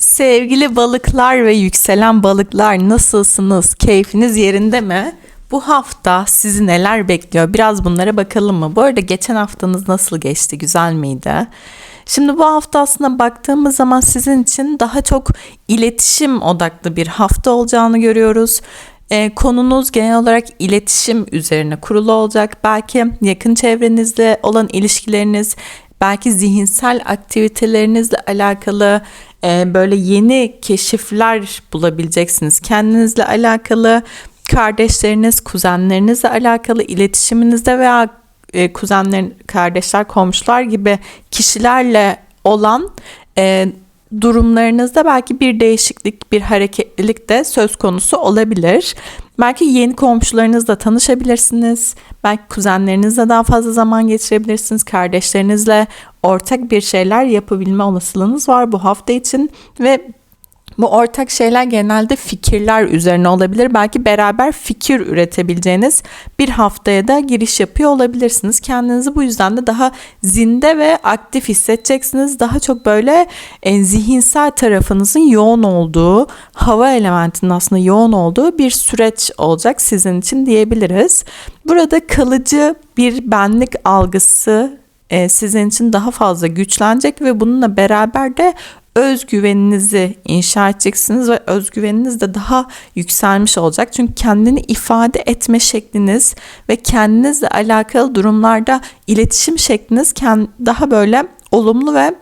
Sevgili balıklar ve yükselen balıklar nasılsınız? Keyfiniz yerinde mi? Bu hafta sizi neler bekliyor? Biraz bunlara bakalım mı? Bu arada geçen haftanız nasıl geçti? Güzel miydi? Şimdi bu hafta aslında baktığımız zaman sizin için daha çok iletişim odaklı bir hafta olacağını görüyoruz. Ee, konunuz genel olarak iletişim üzerine kurulu olacak. Belki yakın çevrenizle olan ilişkileriniz, belki zihinsel aktivitelerinizle alakalı e, böyle yeni keşifler bulabileceksiniz. Kendinizle alakalı, kardeşleriniz, kuzenlerinizle alakalı iletişiminizde veya e, kuzenlerin, kardeşler, komşular gibi kişilerle olan e, durumlarınızda belki bir değişiklik, bir hareketlilik de söz konusu olabilir. Belki yeni komşularınızla tanışabilirsiniz. Belki kuzenlerinizle daha fazla zaman geçirebilirsiniz. Kardeşlerinizle ortak bir şeyler yapabilme olasılığınız var bu hafta için ve bu ortak şeyler genelde fikirler üzerine olabilir. Belki beraber fikir üretebileceğiniz bir haftaya da giriş yapıyor olabilirsiniz. Kendinizi bu yüzden de daha zinde ve aktif hissedeceksiniz. Daha çok böyle e, zihinsel tarafınızın yoğun olduğu, hava elementinin aslında yoğun olduğu bir süreç olacak sizin için diyebiliriz. Burada kalıcı bir benlik algısı e, sizin için daha fazla güçlenecek ve bununla beraber de özgüveninizi inşa edeceksiniz ve özgüveniniz de daha yükselmiş olacak. Çünkü kendini ifade etme şekliniz ve kendinizle alakalı durumlarda iletişim şekliniz daha böyle olumlu ve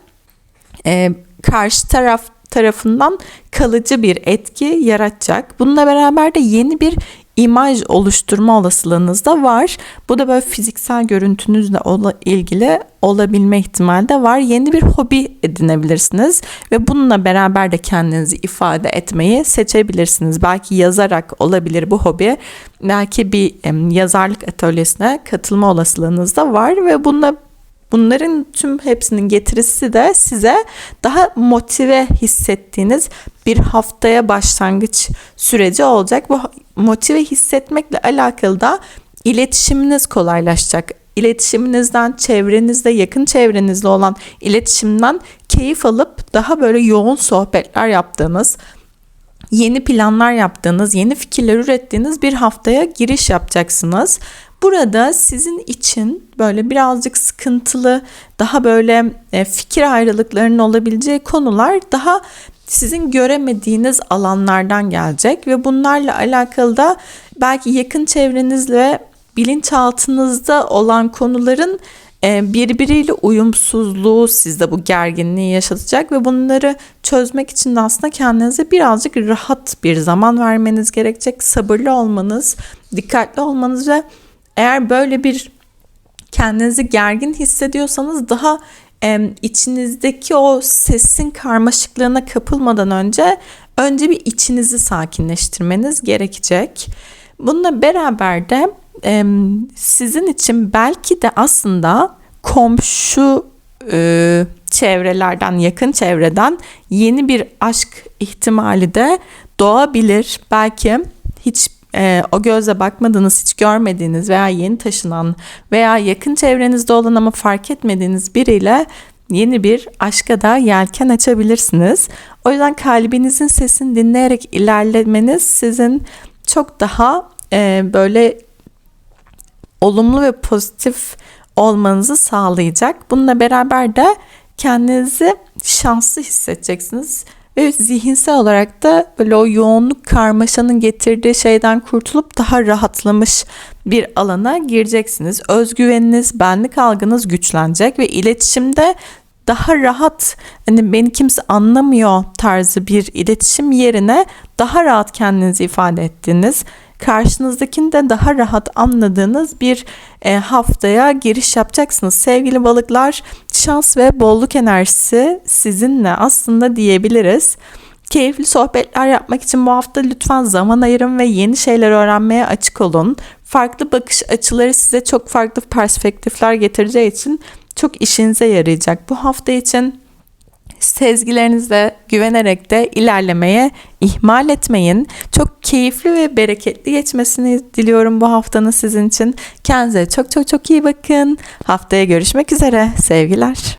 e, karşı taraf tarafından kalıcı bir etki yaratacak. Bununla beraber de yeni bir imaj oluşturma olasılığınız da var. Bu da böyle fiziksel görüntünüzle ilgili olabilme ihtimali de var. Yeni bir hobi edinebilirsiniz ve bununla beraber de kendinizi ifade etmeyi seçebilirsiniz. Belki yazarak olabilir bu hobi. Belki bir yazarlık atölyesine katılma olasılığınız da var ve bununla Bunların tüm hepsinin getirisi de size daha motive hissettiğiniz bir haftaya başlangıç süreci olacak. Bu motive hissetmekle alakalı da iletişiminiz kolaylaşacak. İletişiminizden, çevrenizde, yakın çevrenizde olan iletişimden keyif alıp daha böyle yoğun sohbetler yaptığınız, yeni planlar yaptığınız, yeni fikirler ürettiğiniz bir haftaya giriş yapacaksınız. Burada sizin için böyle birazcık sıkıntılı, daha böyle e, fikir ayrılıklarının olabileceği konular daha sizin göremediğiniz alanlardan gelecek ve bunlarla alakalı da belki yakın çevrenizle bilinçaltınızda olan konuların e, birbiriyle uyumsuzluğu sizde bu gerginliği yaşatacak ve bunları çözmek için de aslında kendinize birazcık rahat bir zaman vermeniz gerekecek. Sabırlı olmanız, dikkatli olmanız ve eğer böyle bir kendinizi gergin hissediyorsanız daha e, içinizdeki o sesin karmaşıklığına kapılmadan önce önce bir içinizi sakinleştirmeniz gerekecek. Bununla beraber de e, sizin için belki de aslında komşu e, çevrelerden, yakın çevreden yeni bir aşk ihtimali de doğabilir. Belki hiç e, o gözle bakmadığınız, hiç görmediğiniz veya yeni taşınan veya yakın çevrenizde olan ama fark etmediğiniz biriyle yeni bir aşka da yelken açabilirsiniz. O yüzden kalbinizin sesini dinleyerek ilerlemeniz sizin çok daha e, böyle olumlu ve pozitif olmanızı sağlayacak. Bununla beraber de kendinizi şanslı hissedeceksiniz ve zihinsel olarak da böyle o yoğunluk karmaşanın getirdiği şeyden kurtulup daha rahatlamış bir alana gireceksiniz. Özgüveniniz, benlik algınız güçlenecek ve iletişimde daha rahat hani beni kimse anlamıyor tarzı bir iletişim yerine daha rahat kendinizi ifade ettiğiniz karşınızdakini de daha rahat anladığınız bir e, haftaya giriş yapacaksınız. Sevgili balıklar şans ve bolluk enerjisi sizinle aslında diyebiliriz. Keyifli sohbetler yapmak için bu hafta lütfen zaman ayırın ve yeni şeyler öğrenmeye açık olun. Farklı bakış açıları size çok farklı perspektifler getireceği için çok işinize yarayacak. Bu hafta için sezgilerinize güvenerek de ilerlemeye ihmal etmeyin. Çok keyifli ve bereketli geçmesini diliyorum bu haftanın sizin için. Kendinize çok çok çok iyi bakın. Haftaya görüşmek üzere. Sevgiler.